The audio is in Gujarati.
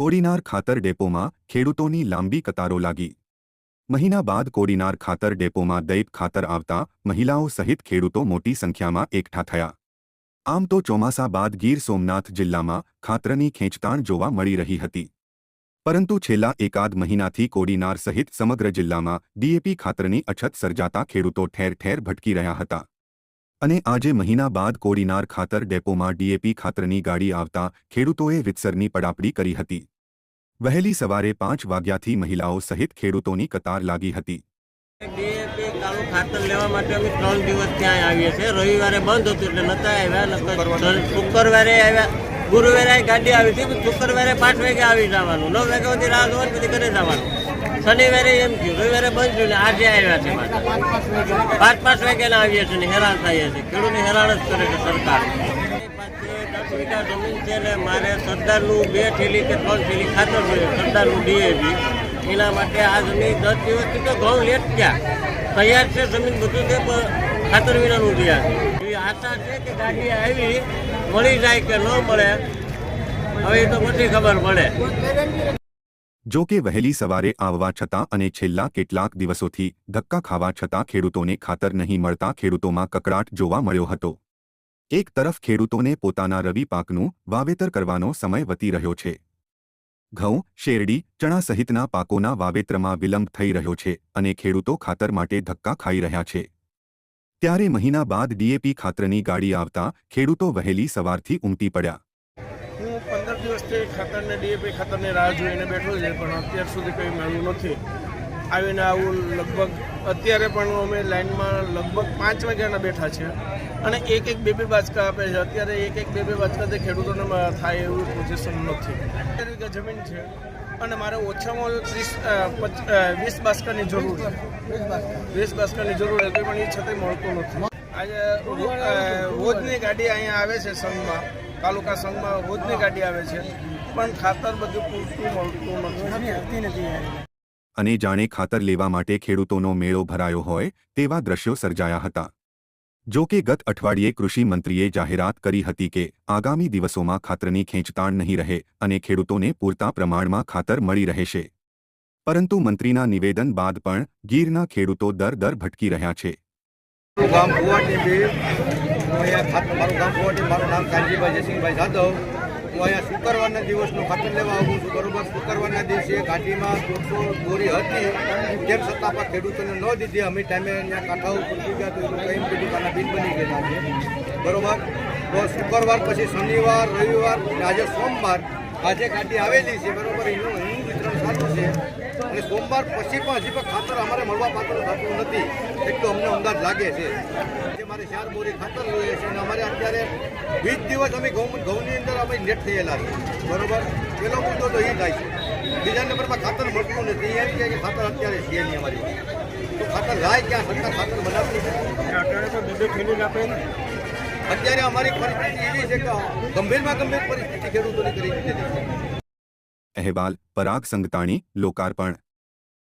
કોડીનાર ખાતર ડેપોમાં ખેડૂતોની લાંબી કતારો લાગી. મહિના બાદ કોડીનાર ખાતર ડેપોમાં દૈપ ખાતર આવતા મહિલાઓ સહિત ખેડૂતો મોટી સંખ્યામાં એકઠા થયા. આમ તો ચોમાસા બાદ ગીર સોમનાથ જિલ્લામાં ખાતરની ખેંચતાણ જોવા મળી રહી હતી. પરંતુ છેલ્લા એકાદ મહિનાથી કોડીનાર સહિત સમગ્ર જિલ્લામાં ડીએપી ખાતરની અછત સર્જાતા ખેડૂતો ઠેર ઠેર ભટકી રહ્યા હતા. અને આજે મહિના બાદ કોડીનાર ખાતર ડેપોમાં ડીએપી ખાતરની ગાડી આવતા ખેડૂતોએ વિત્સરની પડાપડી કરી હતી. વહેલી સવારે પાંચ વાગ્યાથી મહિલાઓ સહિત ખેડૂતોની કતાર લાગી હતી. ખાતર લેવા માટે અમે ત્રણ દિવસ ત્યાં આવીએ છીએ. રવિવારે બંધ હતું એટલે નતા આવ્યા શુક્રવારે આવ્યા. ગુરુવારે ગાડી આવી હતી શુક્રવારે પાંચ વાગે આવી જવાનું. નવ વાગ્યા સુધી રાહ જોવાની, પછી ઘરે જવાનું. શનિવારે એમ થયું, રવિવારે બંધ થયું ને આજે આવ્યા છે. પાંચ પાંચ વાગ્યાના આવીએ છીએ ને હેરાન થઈએ છીએ. ખેડૂતને હેરાન જ કરે છે સરકાર. જમીન છે ને મારે સરદારનું બે થેલી કે ત્રણ થેલી ખાતર જોઈએ, સરદારનું ડીએપી એના માટે આ જમીન દસ દિવસથી તો ઘઉં લેટ ગયા. તૈયાર છે જમીન બધું છે પણ ખાતર વિનાનું રહ્યા એવી આશા છે કે ગાડી આવી, મળી જાય કે ન મળે, હવે તો પછી ખબર પડે. જો કે વહેલી સવારે આવવા છતાં અને છેલ્લા કેટલાક દિવસોથી ધક્કા ખાવા છતાં ખેડૂતોને ખાતર નહીં મળતા ખેડૂતોમાં કકડાટ જોવા મળ્યો હતો. એક તરફ ખેડૂતોને પોતાના રવિ પાકનું વાવેતર કરવાનો સમય વતી રહ્યો છે. ઘઉં, શેરડી, ચણા સહિતના પાકોના વાવેતરમાં વિલંબ થઈ રહ્યો છે અને ખેડૂતો ખાતર માટે ધક્કા ખાઈ રહ્યા છે. ત્યારે મહિના બાદ ડીએપી ખાતરની ગાડી આવતા ખેડૂતો વહેલી સવારથી ઉમટી પડ્યા. હું પંદર દિવસથી ખાતરને, ડીએપી ખાતરની રાહ જોઈને બેઠો છે, પણ અત્યાર સુધી કંઈ મળ્યું નથી. આવીને આવું લગભગ, અત્યારે પણ અમે લાઈનમાં લગભગ પાંચ વાગ્યાના બેઠા છે અને એક એક બે બે બાચકા આપે છે. અત્યારે એક એક બે બે બાચકાથી ખેડૂતોને થાય એવું પોઝિશન નથી. અત્યારે જમીન છે. અને મારે ઓછામાં ઓછું ત્રીસ વીસ બાસ્કાની જરૂર વીસ બાસ્કાની જરૂર હતી પણ એ છતાંય મળતું નથી. આજે રોજની ગાડી અહીંયા આવે છે સંઘમાં, તાલુકા સંઘમાં રોજની ગાડી આવે છે, પણ ખાતર બધું પૂરતું મળતું નથી. અને જાણે ખાતર લેવા માટે ખેડૂતોનો મેળો ભરાયો હોય તેવા દ્રશ્યો સર્જાયા હતા. જો કે ગત અઠવાડિયે કૃષિ મંત્રીએ જાહેરાત કરી હતી કે આગામી દિવસોમાં ખાતરની ખેંચતાણ નહીં રહે અને ખેડૂતોને પૂરતા પ્રમાણમાં ખાતર મળી રહેશે. પરંતુ મંત્રીના નિવેદન બાદ પણ ગીરના ખેડૂતો દર દર ભટકી રહ્યા છે. મારું ગામ ભુવાટી મારું નામ કાનજીભાઈ જયસિંહભાઈ જાદવ. હું અહીંયા શુક્રવારના દિવસનું ખાતર લેવા આવું છું. બરોબર, શુક્રવારના દિવસે ઘાટીમાં દોઢસો બોરી હતી. તેમ છતાં પણ ખેડૂતોને ન દીધી. અમે ટાઈમે અહીંયા કાંઠા ઉપર ગયા તો એ લોકો એમ કીધું કે આના બિલ બની ગયેલા છે. બરોબર? તો શુક્રવાર પછી શનિવાર, રવિવાર આજે સોમવાર આજે ગાડી આવેલી છે. બરોબર? એનું એનું વિતરણ સારું છે. અને સોમવાર પછી પણ હજી પણ ખાતર અમારે મળવા પાત્ર થતું નથી. એટલો અમને અંદાજ લાગે છે. જે મારે ચાર બોરી ખાતર જોઈએ છે અને અમારે અત્યારે વીસ દિવસ અમે ઘઉં ઘઉંની અંદર લેટ થયેલા છે. બરોબર? પેલો મુદ્દો તો એ થાય છે. બીજા નંબરમાં ખાતર મળતું નથી. એમ કે ખાતર અત્યારે છે નહીં અમારી તો ખાતર લાય ક્યાં? સરકાર ખાતર બનાવતી અત્યારે અમારી પરિસ્થિતિ એવી છે કે ગંભીરમાં ગંભીર પરિસ્થિતિ ખેડૂતોની કરી દીધી અહેવાલ પરાગ સંગતાણી લોકાર્પણ.